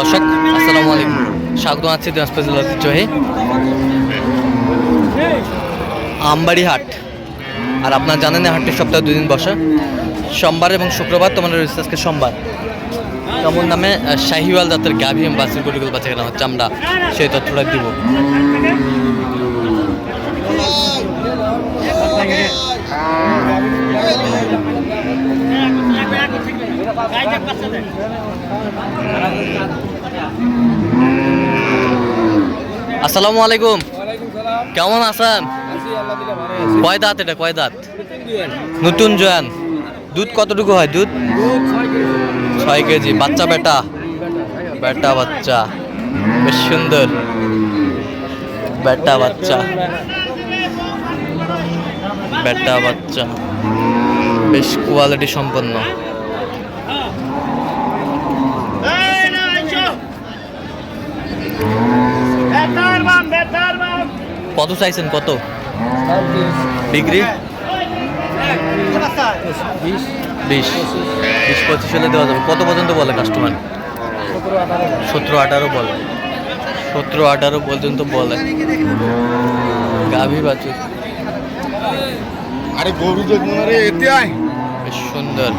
দর্শক, আসসালামু আলাইকুম। স্বাগত আছি দিনাজপুর জেলার আমবাড়ি হাট। আর আপনারা জানেন হাটটি সপ্তাহে দুদিন বসে। সোমবার এবং শুক্রবার তোমাদের রয়েছে আজকে সোমবার। কেমন নামে শাহিওয়াল জাতের গাভী এবং বাসির গরুগুলো বাচ্চা কেনা হচ্ছে। আমরা সেই তথ্যটা দিব। আসসালামু আলাইকুম। কেমন আছেন? কয় দাঁত এটা? কয় দাঁত? নতুন জয়ান। দুধ কতটুকু হয় দুধ? ছয় কেজি। বাচ্চা বেটা? বেটা বাচ্চা। বেশ সুন্দর। বেটা বাচ্চা। বেটা বাচ্চা। বেশ কোয়ালিটি সম্পন্ন। কত চাইছেন কত? ডিগ্রি? বিশ। বিশ। পঁচিশ হলে দেওয়া যাবে। কত পর্যন্ত বলে কাস্টমার সতেরো আঠারো বলে। সতেরো আঠারো পর্যন্ত বলে। গাভী বাছুর। আরে গরু দেখুন আরে এতে আয়। বেশ সুন্দর।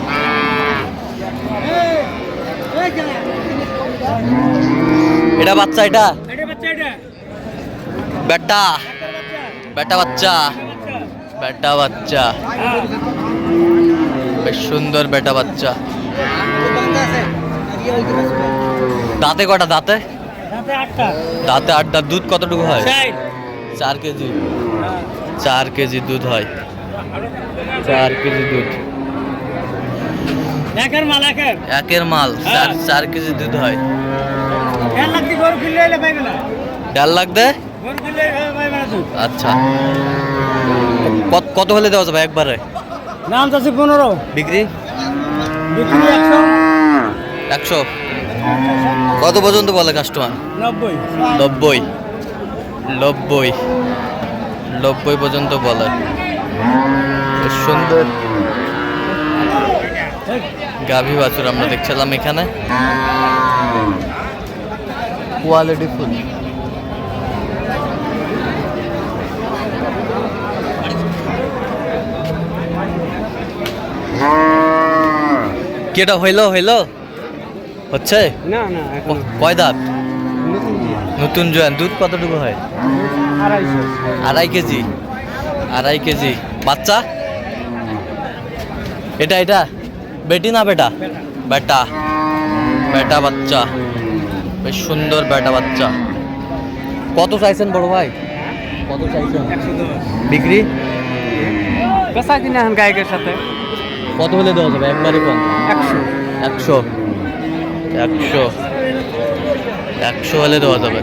এটা বাচ্চা এটা? বেটা। বেটা বাচ্চা। বেটা বাচ্চা। বেশ সুন্দর বেটা বাচ্চা। দাঁতে কটা দাঁতে? দাঁতে আটটা। দুধ কতটুকু হয়? চার কেজি। চার কেজি দুধ হয়। চার কেজি দুধ। একের মাল একের। মাল। চার চার কেজি দুধ হয়। এক লাখ দিয়ে আচ্ছা। কত- কত হলে দেওয়া যাবে একবারে? নাম চাচ্ছি পনেরো। বিক্রি বিক্রি একশো। একশো? কত পর্যন্ত বলে কাস্টমার? নব্বই। নব্বই। নব্বই। নব্বই পর্যন্ত বলে। সুন্দর। গাভী বাছুর আমরা দেখছিলাম এখানে। কোয়ালিটি ফুল। কেটা হইল হইল? হচ্ছে? না না কয় দাঁত? নতুন জোয়ান। দুধ কতটুকু হয়? আড়াই কেজি। আড়াই কেজি? বাচ্চা? এটা এটা? বেটি না বেটা? বেটা। বেটা বাচ্চা। বেশ সুন্দর বেটা বাচ্চা। কত চাইছেন বড় ভাই? কত চাইছেন? বিক্রি? বেচা কিনে গায়কের সাথে। কত হলে দেওয়া যাবে? একবারে কম। একশো। একশো? একশো। একশো হলে দেওয়া যাবে।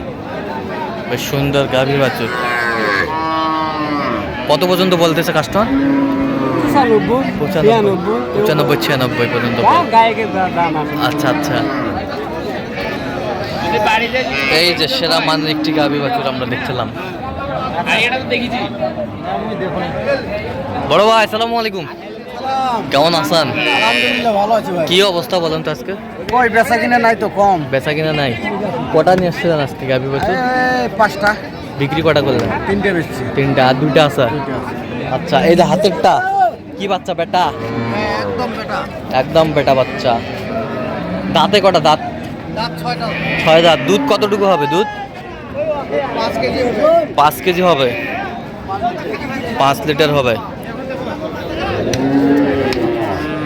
বেশ সুন্দর গাভী বাছুর। কত পর্যন্ত বলতেছে কাস্টমার পঁচানব্বই। ছিয়ানব্বই পর্যন্ত। আচ্ছা আচ্ছা। এই যে সেরা মানের একটি গাভী বাছুর আমরা দেখছিলাম বড় ভাই আসসালামু আলাইকুম। কেমন আছেন? আলহামদুলিল্লাহ ভালো আছি ভাই। কি অবস্থা বলেন তো আজকে? কই বেচা কিনা নাই তো কম। বেচা কিনা নাই। কটা নিয়ে আসছিলেন আজকে গাভী বাছুর এই পাঁচটা। বিক্রি কটা করলেন? তিনটে বেচছি। তিনটা আর দুইটা আছে? আচ্ছা এই যে হাতেরটা কি বাচ্চা বেটা? একদম বেটা। একদম বেটা বাচ্চা। দাঁতে কটা দাঁত? ছয় দাঁত। দুধ কতটুকু হবে দুধ? কেজি পাঁচ কেজি হবে। পাঁচ লিটার হবে।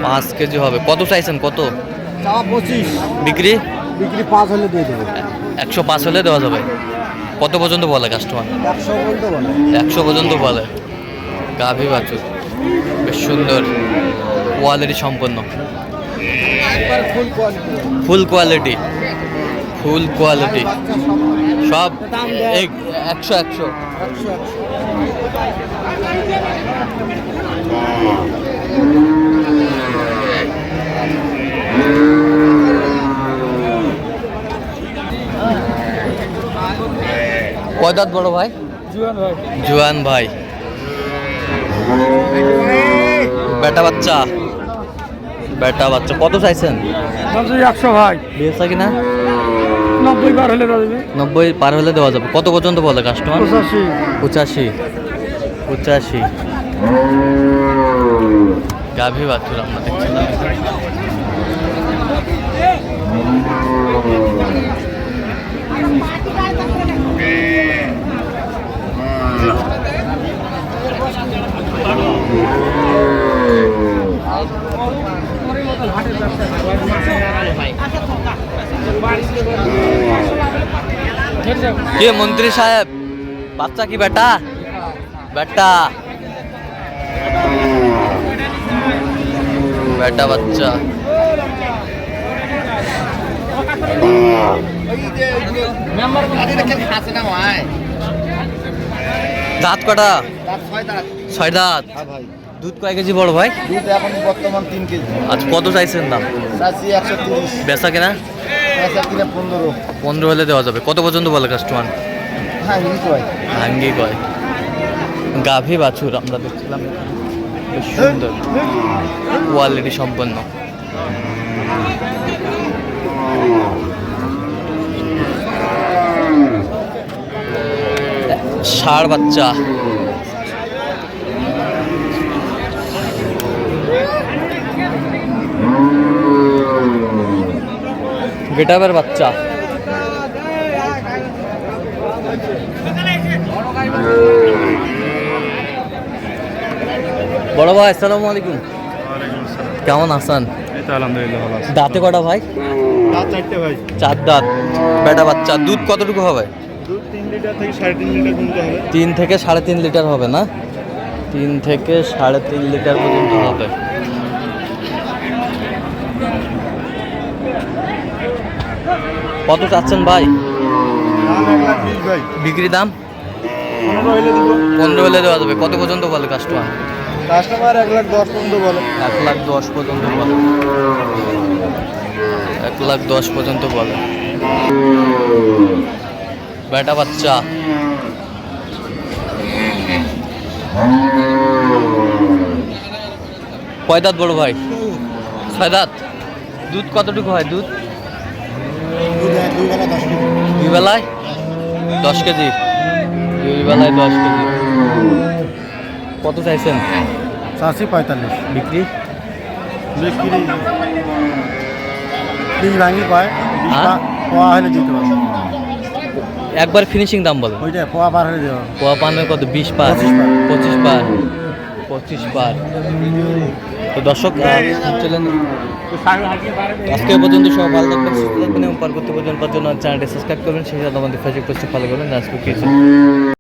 পাঁচ কেজি হবে। কত চাইছেন? কত? পঁচিশ। বিক্রি? বিক্রি পাঁচ হলে দিয়ে দেবো। একশো পাঁচ হলে দেওয়া যাবে। কত পর্যন্ত বলে কাস্টমার একশো বলতে বলে। একশো পর্যন্ত বলে। গাভী বাছুর। বেশ সুন্দর। কোয়ালিটি সম্পন্ন। ফুল কোয়ালিটি ফুল কোয়ালিটি ফুল কোয়ালিটি সব একশো একশো একশো একশো। কয় বড় ভাই? জুয়ান ভাই। জুয়ান ভাই। বেটা বাচ্চা? বেটা বাচ্চা। কত চাইছেন? একশো ভাই। দিয়েছে কিনা? নব্বই পার হলে দেবে নব্বই পার হলে দেওয়া যাবে। কত পর্যন্ত বলে কাস্টমার পঁচাশি। পঁচাশি। পঁচাশি। গাভী বাছুর আমরা দেখছিলাম। কে মন্ত্রী সাহেব বাচ্চা কি বেটা বেটা বেটা বাচ্চা দাঁত কটা ছয় দাঁত। দুধ কয় কেজি বড় ভাই? দুধ এখন বর্তমান তিন কেজি। আচ্ছা কত চাইছেন দাম? বেচা কিনে? পনেরো। পনেরো হলে দেওয়া যাবে। কত পর্যন্ত বলে কাস্টমার ভাঙ্গি কয়। গাভী বাছুর আমরা দেখছিলাম বেশ সুন্দর। কোয়ালিটি সম্পন্ন। ষাড় বাচ্চা। গেটাবের বাচ্চা। বড় ভাই আসসালামু আলাইকুম। কেমন আছেন? দাঁতে কটা ভাই? চার দাঁত। বেটা বাচ্চা দুধ কতটুকু হবে। তিন থেকে সাড়ে তিন লিটার হবে না? তিন থেকে সাড়ে তিন লিটার পর্যন্ত হবে। কত চাচ্ছেন ভাই? বিক্রি দাম? পনেরো হলে দেওয়া যাবে। কত পর্যন্ত বলে কাস্টমার কাস্টমার এক লাখ দশ পর্যন্ত বলে। এক লাখ দশ পর্যন্ত বলে। এক লাখ দশ পর্যন্ত বলে। বেটা বাচ্চা। কয় দাঁত বড় ভাই? ছয় দাঁত। দুধ কতটুকু হয়? দুধ? দুই বেলায় দশ কেজি। দুই বেলায় দশ কেজি। কত চাইছেন? চাষি পঁয়তাল্লিশ। বিক্রি? বিক্রি। বিশ ভাঙি পায় হ্যাঁ? পোয়া হলে দিতে পারব। একবার ফিনিশিং দাম বলো ওইটা পোয়া পার হলে দেওয়া পোয়া পানের কত? বিশ পার। পঁচিশ পার। পঁচিশ বার। তো দর্শক চলেন। আজকে পর্যন্ত সব ভালো থাকবেন সুস্থ থাকবেন এবং পরবর্তী পর্যন্ত চ্যানেলটি সাবস্ক্রাইব করবেন সেই সাথে আমাদের ফেসবুক পেজটি ফলো করবেন আজকে কিছু